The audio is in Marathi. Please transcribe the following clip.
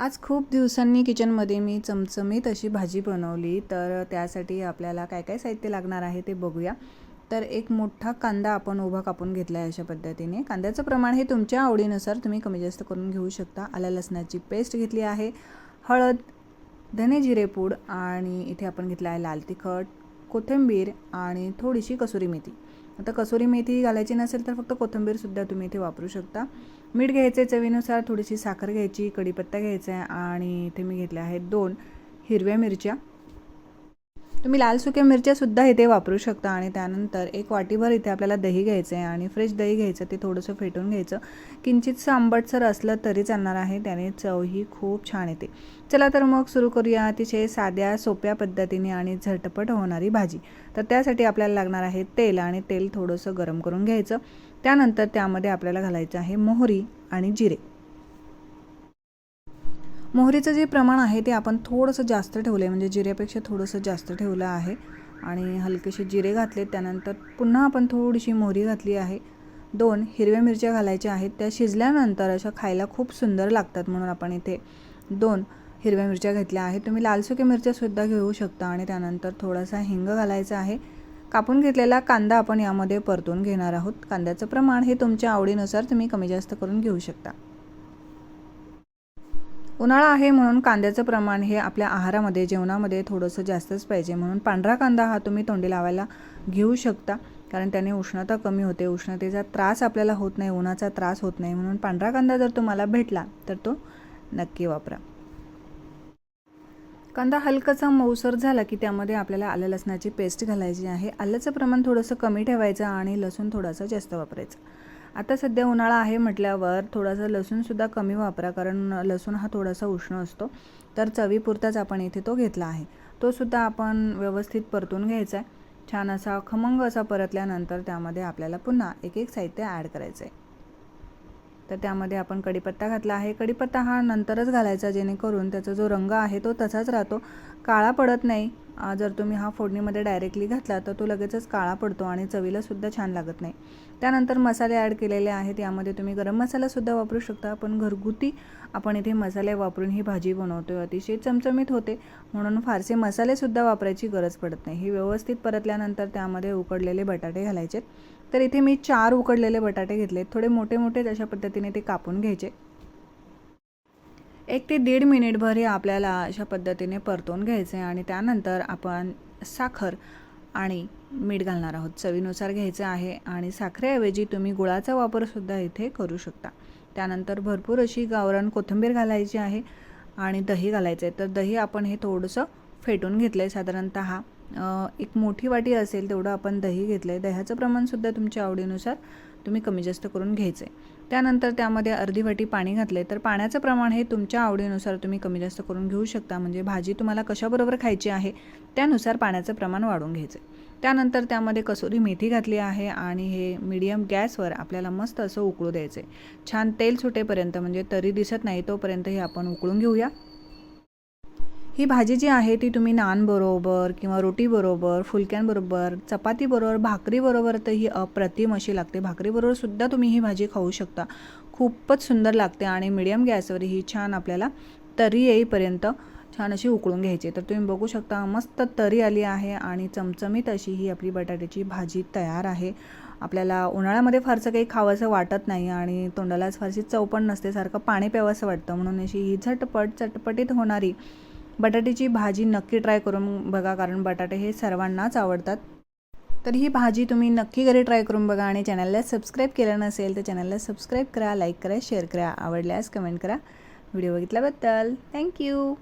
आज खूप दिवसांनी किचनमध्ये मी चमचमीत अशी भाजी बनवली तर त्यासाठी आपल्याला काय काय साहित्य लागणार आहे ते बघूया. तर एक मोठा कांदा आपण उभा कापून घेतला आहे अशा पद्धतीने. कांद्याचं प्रमाण हे तुमच्या आवडीनुसार तुम्ही कमी जास्त करून घेऊ शकता. आल्या लसणाची पेस्ट घेतली आहे हळद धने जिरेपूड आणि इथे आपण घेतला आहे लाल तिखट कोथिंबीर आणि थोडीशी कसुरी मेथी. आता कसुरी मेथी घालायची नसेल तर फक्त कोथिंबीरसुद्धा तुम्ही इथे वापरू शकता. मीठ घ्यायचे चवीनुसार थोडीशी साखर घ्यायची कढीपत्ता घ्यायचा आहे आणि इथे मी घेतल्या आहेत दोन हिरव्या मिरच्या. तुम्ही लाल सुक्या मिरच्यासुद्धा इथे वापरू शकता आणि त्यानंतर एक वाटीभर इथे आपल्याला दही घ्यायचं आहे आणि फ्रेश दही घ्यायचं ते थोडंसं फेटून घ्यायचं. किंचितसं आंबटसर असलं तरी चालणार आहे त्याने चवही खूप छान येते. चला तर मग सुरू करूया अतिशय साध्या सोप्या पद्धतीने आणि झटपट होणारी भाजी. तर त्यासाठी आपल्याला लागणार आहे तेल आणि तेल थोडंसं गरम करून घ्यायचं. त्यानंतर त्यामध्ये आपल्याला घालायचं आहे मोहरी आणि जिरे. मोहरीचं जे प्रमाण आहे ते आपण थोडंसं जास्त ठेवलं आहे म्हणजे जिऱ्यापेक्षा थोडंसं जास्त ठेवलं आहे. आणि हलकेसे जिरे घातले त्यानंतर पुन्हा आपण थोडीशी मोहरी घातली आहे. दोन हिरव्या मिरच्या घालायच्या आहेत त्या शिजल्यानंतर अशा खायला खूप सुंदर लागतात म्हणून आपण इथे दोन हिरव्या मिरच्या घेतल्या आहेत. तुम्ही लाल सुक्या मिरच्यासुद्धा घेऊ शकता आणि त्यानंतर थोडासा हिंग घालायचा आहे. कापून घेतलेला कांदा आपण यामध्ये परतून घेणार आहोत. कांद्याचं प्रमाण हे तुमच्या आवडीनुसार तुम्ही कमी जास्त करून घेऊ शकता. उन्हाळा आहे म्हणून कांद्याचं प्रमाण हे आपल्या आहारामध्ये जेवणामध्ये थोडंसं जास्तच पाहिजे. म्हणून पांढरा कांदा हा तुम्ही तोंडी लावायला घेऊ शकता. कारण त्याने उष्णता कमी होते. उष्णतेचा त्रास आपल्याला होत नाही. उन्हाचा त्रास होत नाही. म्हणून पांढरा कांदा जर तुम्हाला भेटला तर तो नक्की वापरा. कांदा हलकासा मऊसर झाला की त्यामध्ये आपल्याला आलं लसणाची पेस्ट घालायची आहे. आल्याचं प्रमाण थोडंसं कमी ठेवायचं आणि लसूण थोडासा जास्त वापरायचं. आता सध्या उन्हाळा आहे म्हटल्यावर थोडासा लसूणसुद्धा कमी वापरा कारण लसूण हा थोडासा उष्ण असतो. तर चवीपुरताच आपण इथे तो घेतला आहे. तो सुद्धा आपण व्यवस्थित परतून घ्यायचा आहे. छान असा खमंग असा परतल्यानंतर त्यामध्ये आपल्याला पुन्हा एक एक साहित्य ॲड करायचं आहे. तर त्यामध्ये आपण कढीपत्ता घातला आहे. कढीपत्ता हा नंतरच घालायचा जेणेकरून त्याचा जो रंग आहे तो तसाच राहतो. काळा पडत नाही. जर तुम्ही हा फोडणीमध्ये डायरेक्टली घातला तर तो लगेचच काळा पडतो आणि चवीलासुद्धा छान लागत नाही. त्यानंतर मसाले ॲड केलेले आहेत. यामध्ये तुम्ही गरम मसालासुद्धा वापरू शकता. पण घरगुती आपण इथे मसाले वापरून ही भाजी बनवतो अतिशय चमचमीत होते. म्हणून फारसे मसालेसुद्धा वापरायची गरज पडत नाही. हे व्यवस्थित परतल्यानंतर त्यामध्ये उकडलेले बटाटे घालायचे तर इथे मी चार उकडलेले बटाटे घेतले थोडे मोठे मोठे अशा पद्धतीने ते कापून घ्यायचे. एक ते दीड मिनिटभर हे आपल्याला अशा पद्धतीने परतून घ्यायचे आणि त्यानंतर आपण साखर आणि मीठ घालणार आहोत. चवीनुसार घ्यायचं आहे आणि साखरेऐवजी तुम्ही गुळाचा वापरसुद्धा इथे करू शकता. त्यानंतर भरपूर अशी गावरान कोथिंबीर घालायची आहे आणि दही घालायचं आहे तर दही आपण हे थोडंसं फेटून घेतलं आहे साधारणतः एक मोठी वाटी असेल तेवढं आपण दही घेतलं आहे दह्याचं प्रमाणसुद्धा तुमच्या आवडीनुसार तुम्ही कमी जास्त करून घ्यायचं आहे त्यानंतर त्यामध्ये अर्धी वाटी पाणी घातले तर पाण्याचं प्रमाण हे तुमच्या आवडीनुसार तुम्ही कमी जास्त करून घेऊ शकता. म्हणजे भाजी तुम्हाला कशाबरोबर खायची आहे त्यानुसार पाण्याचं प्रमाण वाढून घ्यायचं आहे त्यानंतर त्यामध्ये कसुरी मेथी घातली आहे आणि हे मीडियम गॅसवर आपल्याला मस्त असं उकळू द्यायचं आहे छान तेल सुटेपर्यंत म्हणजे तरी दिसत नाही तोपर्यंत हे आपण उकळून घेऊया. ही भाजी जी आहे ती तुम्ही नानबरोबर किंवा रोटीबरोबर फुलक्यांबरोबर चपातीबरोबर भाकरीबरोबर तर ही अप्रतिम अशी लागते. भाकरीबरोबर सुद्धा तुम्ही ही भाजी खाऊ शकता. खूपच सुंदर लागते आणि मिडियम गॅसवर ही छान आपल्याला तरी येईपर्यंत छान अशी उकळून घ्यायची. तर तुम्ही बघू शकता मस्त तरी आली आहे आणि चमचमीत अशी ही आपली बटाट्याची भाजी तयार आहे. आपल्याला उन्हाळ्यामध्ये फारसं काही खावंसं वाटत नाही आणि तोंडालाच फारशी चव पण नसते सारखं पाणी प्यावंसं वाटतं. म्हणून अशी ही झटपट चटपटीत होणारी बटाट्याची भाजी नक्की ट्राय करून बघा कारण बटाटे हे सर्वांनाच आवडतात. तर ही भाजी तुम्ही नक्की घरी ट्राय करून बघा आणि चॅनलला सबस्क्राईब केलं नसेल तर चॅनलला सबस्क्राईब करा लाईक करा शेअर करा आवडल्यास कमेंट करा. व्हिडिओ बघितल्याबद्दल. Thank you.